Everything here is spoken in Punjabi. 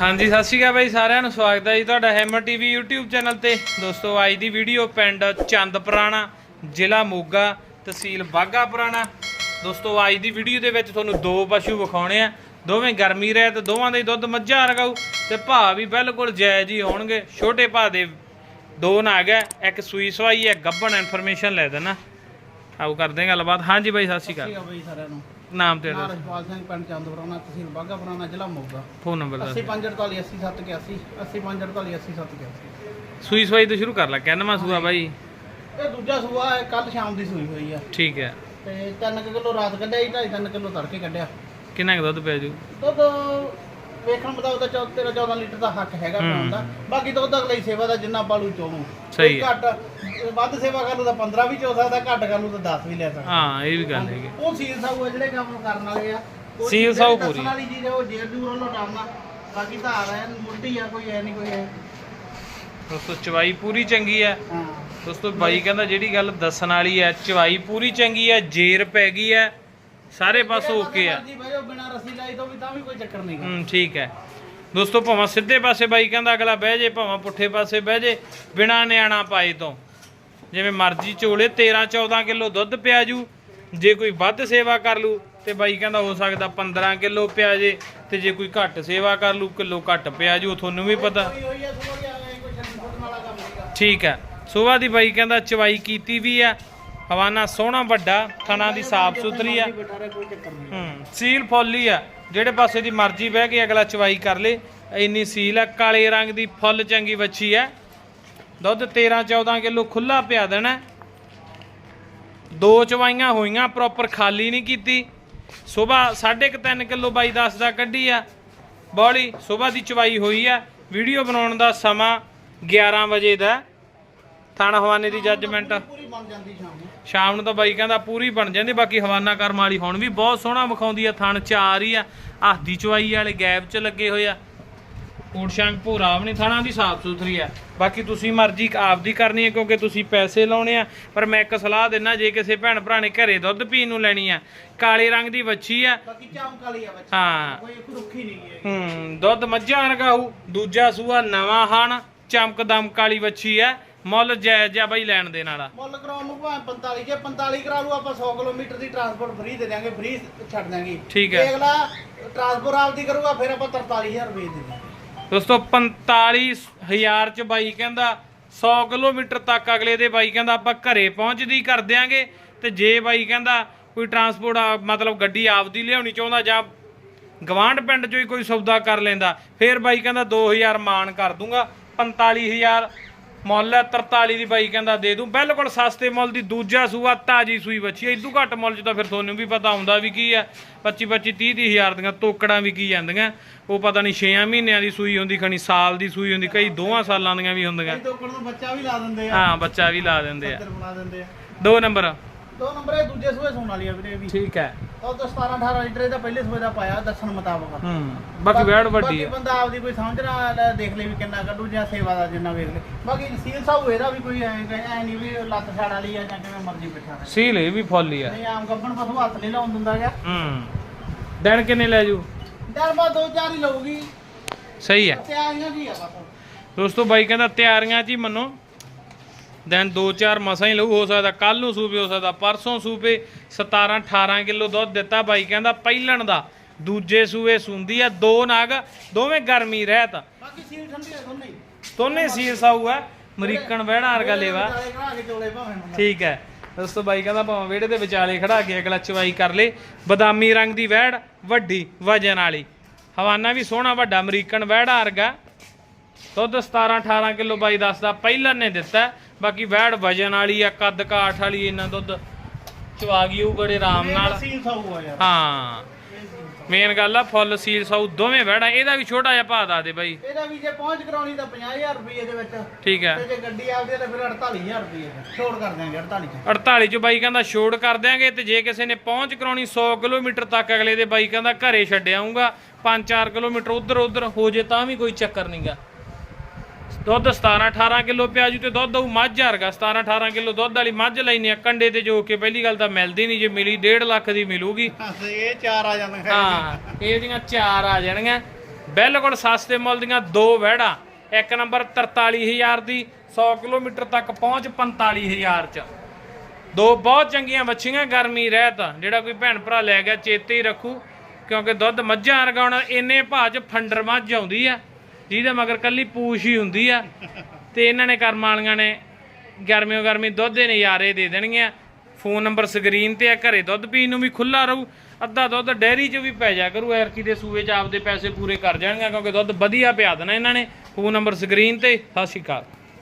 ਹਾਂਜੀ, ਸਤਿ ਸ਼੍ਰੀ ਅਕਾਲ ਬਾਈ ਸਾਰਿਆਂ ਨੂੰ, ਸਵਾਗਤ ਹੈ ਜੀ ਤੁਹਾਡਾ ਹੈਮਰ ਟੀਵੀ YouTube ਚੈਨਲ ਤੇ। ਦੋਸਤੋ, ਅੱਜ ਦੀ ਵੀਡੀਓ ਪਿੰਡ ਚੰਦ ਪੁਰਾਣਾ, ਜ਼ਿਲ੍ਹਾ ਮੋਗਾ, ਤਹਿਸੀਲ ਬਾਗਾ ਪੁਰਾਣਾ। ਦੋਸਤੋ, ਅੱਜ ਦੀ ਵੀਡੀਓ ਦੇ ਵਿੱਚ ਤੁਹਾਨੂੰ ਦੋ ਪਸ਼ੂ ਵਿਖਾਉਣੇ ਆ। ਦੋਵੇਂ ਗਰਮੀ ਰਹਿ ਤੇ ਦੋਵਾਂ ਦਾ ਹੀ ਦੁੱਧ ਮੱਝਾਂ ਰਗਾਉ ਤੇ ਭਾਅ ਵੀ ਬਿਲਕੁਲ ਜਾਇਜ਼ ਹੀ ਹੋਣਗੇ। ਛੋਟੇ ਭਾਅ ਦੇ ਦੋ ਨਾਗ ਹੈ ਇੱਕ ਸੂਈ ਸਵਾਈ ਹੈ ਗੱਬਣ ਇਨਫੋਰਮੇਸ਼ਨ ਲੈ ਦੇਣਾ। ਆਓ ਕਰਦੇ ਹਾਂ ਗੱਲਬਾਤ। ਹਾਂਜੀ ਬਾਈ, ਸਤਿ ਸ਼੍ਰੀ ਠੀਕ ਅਕਾਲ ਆ ਸਾਰਿਆਂ ਨੂੰ। ਨਾਮ ਤੇ ਨਾਮ ਰਜਪਾਲ ਸਿੰਘ ਪਿੰਡ ਚੰਦਪੁਰਾਣਾ ਤਹਿਸੀਲ ਬਾਗਾ ਪੁਰਾਣਾ ਜ਼ਿਲ੍ਹਾ ਮੋਗਾ। ਫੋਨ ਨੰਬਰ ਦੱਸ। 8548 80781 8548 80781 ਸੂਈ ਸਵਾਈ ਤੋਂ ਸ਼ੁਰੂ ਕਰ ਲੈ ਕਹਿਨਵਾ ਸੂਆ ਬਾਈ? ਇਹ ਦੂਜਾ ਸੂਆ ਹੈ ਕੱਲ ਸ਼ਾਮ ਦੀ ਸੂਈ ਹੋਈ ਆ। ਠੀਕ ਹੈ। ਤੇ 3 ਕਿਲੋ ਰਾਤ ਕੱਢਿਆ ਸੀ 2.5 ਕਿਲੋ ਤੜਕੇ ਕੱਢਿਆ। ਕਿੰਨਾ ਕੁ ਦੁੱਧ ਪੈ ਜੂ? ਦੁੱਧ ਵੇਖਣ ਮੁਤਾਬਕ ਤਾਂ 13 14 ਲੀਟਰ ਦਾ ਹੱਕ ਹੈਗਾ ਬਣਾਉਣ ਦਾ। ਬਾਕੀ ਦੁੱਧ ਅਗਲੀ ਸੇਵਾ ਦਾ ਜਿੰਨਾ ਪਾਲੂ ਚੋਣੂ ਸਹੀ ਹੈ। ਘੱਟ ਵੱਧ ਸੇਵਾ ਕਰ ਲੂ ਤਾਂ 15 ਵੀ ਚੋ ਸਕਦਾ ਘੱਟ ਕਰ ਲੂ ਤਾਂ 10 ਵੀ ਲੈ ਸਕਦਾ। ਹਾਂ ਇਹ ਵੀ ਗੱਲ ਹੈਗੀ। ਉਹ ਸੀਲ ਸਾਊ ਆ ਜਿਹੜੇ ਕੰਮ ਕਰਨ ਵਾਲੇ ਆ। ਉਹ ਸੀਲ ਜਿਹੜੀ ਸਾਊ ਦੱਸਣ ਪੂਰੀ। ਵਾਲੀ ਚੀਜ਼ ਆ ਉਹ ਜੇਰ ਜੂਰ ਵੱਲੋਂ ਡਾਲਣਾ ਬਾਕੀ ਧਾਰ ਐ ਮੁੱਢੀ ਆ ਕੋਈ ਐ ਨਹੀਂ ਕੋਈ ਐ ਦੋਸਤੋ ਚਵਾਈ ਪੂਰੀ ਚੰਗੀ ਹੈ ਹਾਂ। ਦੋਸਤੋ ਬਾਈ ਕਹਿੰਦਾ ਜਿਹੜੀ ਗੱਲ ਦੱਸਣ ਵਾਲੀ ਹੈ ਚਵਾਈ ਪੂਰੀ ਚੰਗੀ ਹੈ ਜੇਰ ਪੈ ਗਈ ਹੈ ਸਾਰੇ ਪਾਸੋਂ ਓਕੇ ਆ। ਜੀ ਭਾਈ ਉਹ ਬਿਨਾ ਰੱਸੀ ਲਾਈ ਤੋਂ ਵੀ ਤਾਂ ਵੀ ਕੋਈ ਚੱਕਰ ਨਹੀਂ ਹੂੰ ਠੀਕ ਹੈ। ਦੋਸਤੋ ਭਾਵੇਂ ਸਿੱਧੇ ਪਾਸੇ ਬਾਈ ਕਹਿੰਦਾ ਅਗਲਾ ਬਹਿ ਜੇ ਭਾਵੇਂ ਪੁੱਠੇ ਪਾਸੇ ਬਹਿ ਜੇ ਬਿਨਾ ਨਿਆਣਾ ਪਾਏ ਤੋਂ। ਜਿਵੇਂ ਮਰਜ਼ੀ ਝੋਲੇ 13 14 ਕਿਲੋ ਦੁੱਧ ਪਿਆ ਜੂ ਜੇ ਕੋਈ ਵੱਧ ਸੇਵਾ ਕਰ ਲੂ ਤੇ ਬਾਈ ਕਹਿੰਦਾ ਹੋ ਸਕਦਾ 15 ਕਿਲੋ ਪਿਆ ਜੇ ਤੇ ਜੇ ਕੋਈ ਘੱਟ ਸੇਵਾ ਕਰ ਲੂ ਕਿਲੋ ਘੱਟ ਪਿਆ ਜੂ ਤੁਹਾਨੂੰ ਵੀ ਪਤਾ। ਠੀਕ ਹੈ। ਸੁਬਾਹ ਦੀ ਬਾਈ ਕਹਿੰਦਾ ਚਵਾਈ ਕੀਤੀ ਵੀ ਆ ਹਵਾਨਾ ਸੋਹਣਾ ਵੱਡਾ, ਥਣਾ ਦੀ ਸਾਫ਼ ਸੁਥਰੀ ਆ। ਬੈਠਾ ਹੂੰ, ਸੀਲ ਫੁੱਲ ਆ। ਜਿਹੜੇ ਪਾਸੇ ਦੀ ਮਰਜ਼ੀ ਬਹਿ ਕੇ ਅਗਲਾ ਚਵਾਈ ਕਰ ਲੇ, ਇੰਨੀ ਸੀਲ ਆ, ਕਾਲੇ ਰੰਗ ਦੀ ਫੁੱਲ ਚੰਗੀ ਵੱਛੀ ਆ। ਦੁੱਧ 13 14 ਕਿਲੋ ਖੁੱਲਾ ਪਿਆ ਦੇਣਾ। ਦੋ ਚਵਾਈਆਂ ਹੋਈਆਂ ਪ੍ਰੋਪਰ ਖਾਲੀ ਨਹੀਂ ਕੀਤੀ। ਸਵੇਰ 3.5 ਕਿਲੋ ਬਾਈ ਦੱਸਦਾ ਕੱਢੀ ਆ। ਬੋਲੀ, ਸਵੇਰ ਦੀ ਚਵਾਈ ਹੋਈ ਆ। ਵੀਡੀਓ ਬਣਾਉਣ ਦਾ ਸਮਾਂ 11 ਵਜੇ ਦਾ। ਥਣ ਹਵਾਨੇ ਦੀ ਜੱਜਮੈਂਟ ਪੂਰੀ ਬਣ ਜਾਂਦੀ ਸ਼ਾਮ ਨੂੰ। ਸ਼ਾਮ ਨੂੰ ਤਾਂ ਬਾਈ ਕਹਿੰਦਾ ਪੂਰੀ ਬਣ ਜਾਂਦੀ ਬਾਕੀ ਹਵਾਨਾ ਕਰਮ ਵਾਲੀ ਹੁਣ ਵੀ ਬਹੁਤ ਸੋਹਣਾ ਵਿਖਾਉਂਦੀ ਆ ਥਣ ਚਾਰ ਹੀ ਆ ਹੱਥ ਚਵਾਈ ਵਾਲੇ ਗੈਪ 'ਚ ਲੱਗੇ ਹੋਏ ਆ। ਊਟ ਸ਼ੰਕ ਭੂਰਾ ਵੀ ਨਹੀਂ ਥਣਾ ਦੀ ਸਾਫ਼ ਸੁਥਰੀ ਆ। ਬਾਕੀ ਤੁਸੀਂ ਮਰਜ਼ੀ ਆਪਦੀ ਕਰਨੀ ਹੈ ਕਿਉਂਕਿ ਤੁਸੀਂ ਪੈਸੇ ਲਾਉਣੇ ਆ ਪਰ ਮੈਂ ਇੱਕ ਸਲਾਹ ਦਿੰਨਾ ਜੇ ਕਿਸੇ ਭੈਣ ਭਰਾ ਨੇ ਘਰੇ ਦੁੱਧ ਪੀਣ ਨੂੰ ਲੈਣੀ ਆ ਕਾਲੇ ਰੰਗ ਦੀ ਵੱਛੀ ਆ। ਬਾਕੀ ਚਮਕ ਵਾਲੀ ਆ ਬੱਚਾ ਹਾਂ। ਕੋਈ ਰੁੱਖੀ ਨਹੀਂ ਹੈ ਹੂੰ ਦੁੱਧ ਮੱਝਾਂ ਰਗਾਹੂ ਦੂਜਾ ਸੂਆ ਨਵਾਂ ਹਣ ਚਮਕ ਦਮਕ ਵਾਲੀ ਵੱਛੀ ਆ। ਮੁੱਲ ਜਾਇਜ਼ ਆ ਬਾਈ ਲੈਣ ਦੇ ਨਾਲ ਮੁੱਲ ਕਰਾਉਣ ਨੂੰ ਭਾਵੇਂ 45 ਜੇ 45 ਕਰਾ ਲੂ ਆਪਾਂ 100 ਕਿਲੋਮੀਟਰ ਦੀ ਟਰਾਂਸਪੋਰਟ ਫ੍ਰੀ ਦੇ ਦਿਆਂਗੇ ਫ੍ਰੀ ਛੱਡ ਦਿਆਂਗੇ। ਠੀਕ ਹੈ। ਅਗਲਾ ਟਰਾਂਸਪੋਰਟ ਆਪਦੀ ਕਰੂਗਾ ਫਿਰ ਆਪਾਂ 43000 ਰੁਪਏ ਦੇ ਦਿਆਂਗੇ। ਦੋਸਤੋ 45000 ਚ ਬਾਈ ਕਹਿੰਦਾ 100 ਕਿਲੋਮੀਟਰ ਤੱਕ ਅਗਲੇ ਦੇ ਬਾਈ ਕਹਿੰਦਾ ਆਪਾਂ ਘਰੇ ਪਹੁੰਚਦੀ ਕਰ ਦਿਆਂਗੇ। ਤੇ ਜੇ ਬਾਈ ਕਹਿੰਦਾ ਕੋਈ ਟਰਾਂਸਪੋਰਟ ਮਤਲਬ ਗੱਡੀ ਆਪਦੀ ਲਿਆਉਣੀ ਚਾਹੁੰਦਾ ਜਾਂ ਗਵਾਂਢ ਪਿੰਡ ਚੋਂ ਹੀ ਕੋਈ ਸੌਦਾ ਕਰ ਲੈਂਦਾ ਫੇਰ ਬਾਈ ਕਹਿੰਦਾ 2000 ਮਾਨ ਕਰ ਦੂੰਗਾ 45000 ਮੁੱਲ ਹੈ 43 ਦੀ ਬਾਈ ਕਹਿੰਦਾ ਦੇ ਦੂੰ। ਬਿਲਕੁਲ ਸਸਤੇ ਮੁੱਲ ਦੀ ਦੂਜਾ ਸੂਆ ਤਾਜੀ ਸੂਈ ਬੱਚੀ ਹੈ। ਇਦੋਂ ਘੱਟ ਮੁੱਲ 'ਚ ਤਾਂ ਫਿਰ ਤੁਹਾਨੂੰ ਵੀ ਪਤਾ ਹੁੰਦਾ ਵੀ ਕੀ ਹੈ। 25 25 30 30 ਹਜ਼ਾਰ ਦੀਆਂ ਤੋਕੜਾਂ ਵੀ ਕੀ ਜਾਂਦੀਆਂ। ਉਹ ਪਤਾ ਨਹੀਂ 6 ਮਹੀਨਿਆਂ ਦੀ ਸੂਈ ਹੁੰਦੀ ਖਣੀ ਸਾਲ ਦੀ ਸੂਈ ਹੁੰਦੀ ਕਈ ਦੋਵਾਂ ਸਾਲਾਂ ਦੀਆਂ ਵੀ ਹੁੰਦੀਆਂ। ਤੋਕੜ ਨੂੰ ਬੱਚਾ ਵੀ ਲਾ ਦਿੰਦੇ ਆ। ਹਾਂ ਬੱਚਾ ਵੀ ਲਾ ਦਿੰਦੇ ਆ। ਦੋ ਨੰਬਰ। ਦੋ ਨੰਬਰ ਇਹ ਦੂਜੇ ਸੂਏ ਸੋਣ ਵਾਲੀ ਆ ਵੀਰੇ ਇਹ ਵੀ। ਠੀਕ ਹੈ। ਉਹ ਤਾਂ 17 18 ਲੀਟਰ ਇਹਦਾ ਪਹਿਲੇ ਸੂਏ ਦਾ ਪਾਇਆ ਦੱਸਣ ਮੁਤਾਬਕ। ਹੂੰ ਬਾਕੀ ਵੈੜ ਵੱਡੀ ਬਾਕੀ ਹੈ ਬੰਦਾ ਆਪਦੀ ਕੋਈ ਸਮਝ ਨਾ ਲੈ ਦੇਖ ਲੈ ਵੀ ਕਿੰਨਾ ਕੱਢੂ ਜਾਂ ਸੇਵਾ ਦਾ ਜਿੰਨਾ ਵੇਖ ਲੈ। ਬਾਕੀ ਸੀਲ ਸਾਹੂ ਇਹਦਾ ਵੀ ਕੋਈ ਐ ਐ ਨਹੀਂ ਵੀ ਲੱਤ ਛਾੜ ਵਾਲੀ ਆ ਜਾਂ ਕਿਵੇਂ ਮਰਜ਼ੀ ਬਿਠਾ ਲੈ ਸੀਲ ਇਹ ਵੀ ਫੁੱਲ ਹੀ ਆ। ਨਹੀਂ ਆਮ ਗੱਬਣ ਪਸ਼ੂ ਹੱਥ ਨਹੀਂ ਲਾਉਣ ਦਿੰਦਾ ਗਿਆ ਹੂੰ। ਦਿਨ ਕਿੰਨੇ ਲੈ ਜੂ? ਡਰ ਬਾ ਦੋ ਚਾਰ ਹੀ ਲਊਗੀ। ਸਹੀ ਹੈ ਤੇ ਆਈਆਂ ਜੀ ਆ ਬਸ। ਦੋਸਤੋ ਬਾਈ ਕਹਿੰਦਾ ਤਿਆਰੀਆਂ 'ਚ ਹੀ ਮੰਨੋ। ਦਿਨ 2-4 ਮਸਾਂ ਹੀ ਲਊ ਹੋ ਸਕਦਾ ਕੱਲ ਨੂੰ ਸੂਪੇ ਹੋ ਸਕਦਾ ਪਰਸੋਂ ਸੂਪੇ। 17-18 ਕਿਲੋ ਦੁੱਧ ਦਿੱਤਾ ਬਾਈ ਕਹਿੰਦਾ ਪਹਿਲਣ ਦਾ। ਦੂਜੇ ਸੂਏ ਸੁੰਦੀ ਆ ਦੋ ਨਾਗ ਦੋਵੇਂ ਗਰਮੀ ਰਹਿਤ। ਬਾਕੀ ਸੀਲ ਠੰਡੀ ਆ ਦੋਨੇ ਦੋਨੇ ਸੀਲ ਸਾਊ ਆ ਅਮਰੀਕਨ ਵਹਿੜਾ ਵਰਗਾ ਲੇਵਾ। ਠੀਕ ਹੈ। ਦੋਸਤੋ ਬਾਈ ਕਹਿੰਦਾ ਭਾਵੇਂ ਵਿਹੜੇ ਦੇ ਵਿਚਾਲੇ ਖੜਾ ਕੇ ਅਗਲਾ ਚਵਾਈ ਕਰ ਲੇ। ਬਦਾਮੀ ਰੰਗ ਦੀ ਵਹਿੜ ਵੱਡੀ ਵਜਨ ਵਾਲੀ। ਹਵਾਨਾ ਵੀ ਸੋਹਣਾ ਵੱਡਾ ਅਮਰੀਕਨ ਵਹਿੜਾ ਵਰਗਾ। ਦੁੱਧ 17 18 ਕਿਲੋ ਬਾਈ ਦੱਸਦਾ ਪਹਿਲਾਂ ਨੇ ਦਿੱਤਾ। ਬਾਕੀ ਵਹਿੜ ਵਜਨ ਵਾਲੀ ਆ ਕੱਦ ਕਾਠ ਵਾਲੀ ਇਹਨਾਂ ਦੁੱਧ ਚਵਾ ਗਈ ਉਹ ਬੜੇ ਆਰਾਮ ਨਾਲ। ਹਾਂ। ਮੇਨ ਗੱਲ ਆ ਫੁੱਲ ਸੀਲ ਸਾਊ ਦੋਵੇਂ ਵਹਿੜਾ ਇਹਦਾ ਵੀ ਛੋਟਾ ਜਿਹਾ ਭਾਅ ਦੱਸ ਦੇ ਬਾਈ। ਇਹਦਾ ਵੀ ਜੇ ਪਹੁੰਚ ਕਰਾਉਣੀ ਤਾਂ 50000 ਰੁਪਏ ਦੇ ਵਿੱਚ। ਠੀਕ ਹੈ ਤੇ ਜੇ ਗੱਡੀ ਆਪਦੀ ਤਾਂ ਫਿਰ 48000 ਰੁਪਏ ਛੋੜ ਕਰ ਦਿਆਂਗੇ 48 ਚ। 48 ਚ ਬਾਈ ਕਹਿੰਦਾ ਛੋੜ ਕਰ ਦਿਆਂਗੇ ਤੇ ਜੇ ਕਿਸੇ ਨੇ ਪਹੁੰਚ ਕਰਾਉਣੀ 100 ਕਿਲੋਮੀਟਰ ਤੱਕ ਅਗਲੇ ਦੇ ਬਾਈ ਕਹਿੰਦਾ ਘਰੇ ਛੱਡ ਆਉਂਗਾ 5-4 ਕਿਲੋਮੀਟਰ ਉਧਰ ਉਧਰ ਹੋ ਜੇ ਤਾਂ ਵੀ ਕੋਈ ਚੱਕਰ ਨਹੀਂਗਾ ਦੁੱਧ 17 18 ਕਿਲੋ ਪਿਆਜੂ ਤੇ ਦੁੱਧ ਉਹ ਮੱਝ ਵਰਗਾ 17 18 ਕਿਲੋ ਦੁੱਧ ਵਾਲੀ ਮੱਝ ਲੈਣੀ ਆ। ਕੰਡੇ ਤੇ ਜੋ ਕਿ ਪਹਿਲੀ ਗੱਲ ਤਾਂ ਮਿਲਦੀ ਨਹੀਂ ਜੇ ਮਿਲੀ 1.5 ਲੱਖ ਦੀ ਮਿਲੂਗੀ। ਇਹ ਚਾਰ ਆ ਜਾਂਦੇ ਹਾਂ ਇਹਦੀਆਂ ਚਾਰ ਆ ਜਾਣਗੀਆਂ। ਬਿਲਕੁਲ ਸਸਤੇ ਮੁੱਲ ਦੀਆਂ ਦੋ ਵਹਿੜਾਂ ਇੱਕ ਨੰਬਰ 43000 ਦੀ 100 ਕਿਲੋਮੀਟਰ ਤੱਕ ਪਹੁੰਚ 45000 ਚ। ਦੋ ਬਹੁਤ ਚੰਗੀਆਂ ਵੱਛੀਆਂ ਗਰਮੀ ਰਹਿਤ ਜਿਹੜਾ ਕੋਈ ਭੈਣ ਭਰਾ ਲੈ ਗਿਆ ਚੇਤੇ ਹੀ ਰੱਖੂ ਕਿਉਂਕਿ ਦੁੱਧ ਮੱਝਾਂ ਵਰਗਾ ਹੁਣ ਇੰਨੇ ਭਾਅ ਚ ਫੰਡਰ ਮੱਝ ਆਉਂਦੀ ਆ। ਜਿਹਦੇ ਮਗਰ ਕੱਲੀ ਪੂਛ ਹੀ ਹੁੰਦੀ ਆ। ਤੇ ਇਹਨਾਂ ਨੇ ਕਰਮ ਵਾਲੀਆਂ ਨੇ ਗਰਮੀਓ ਗਰਮੀ ਦੁੱਧ ਦੇ ਨਜ਼ਾਰੇ ਦੇ ਦੇਣਗੀਆਂ। ਫੋਨ ਨੰਬਰ ਸਕਰੀਨ ਤੇ ਆ, ਘਰੇ ਦੁੱਧ ਪੀਣ ਨੂੰ ਵੀ ਖੁੱਲਾ ਰਹੂ। ਅੱਧਾ ਦੁੱਧ ਡੈਰੀ 'ਚ ਵੀ ਪੈ ਜਾ ਕਰੂ ਐਰਕੀ ਦੇ ਸੂਏ 'ਚ ਆਪਦੇ ਪੈਸੇ ਪੂਰੇ ਕਰ ਜਾਣਗੇ ਕਿਉਂਕਿ ਦੁੱਧ ਵਧੀਆ ਪਿਆ ਦੇਣਾ ਇਹਨਾਂ ਨੇ। ਫੋਨ ਨੰਬਰ ਸਕਰੀਨ ਤੇ, ਸਤਿ ਸ਼੍ਰੀ ਅਕਾਲ।